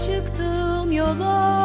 çıktım yola.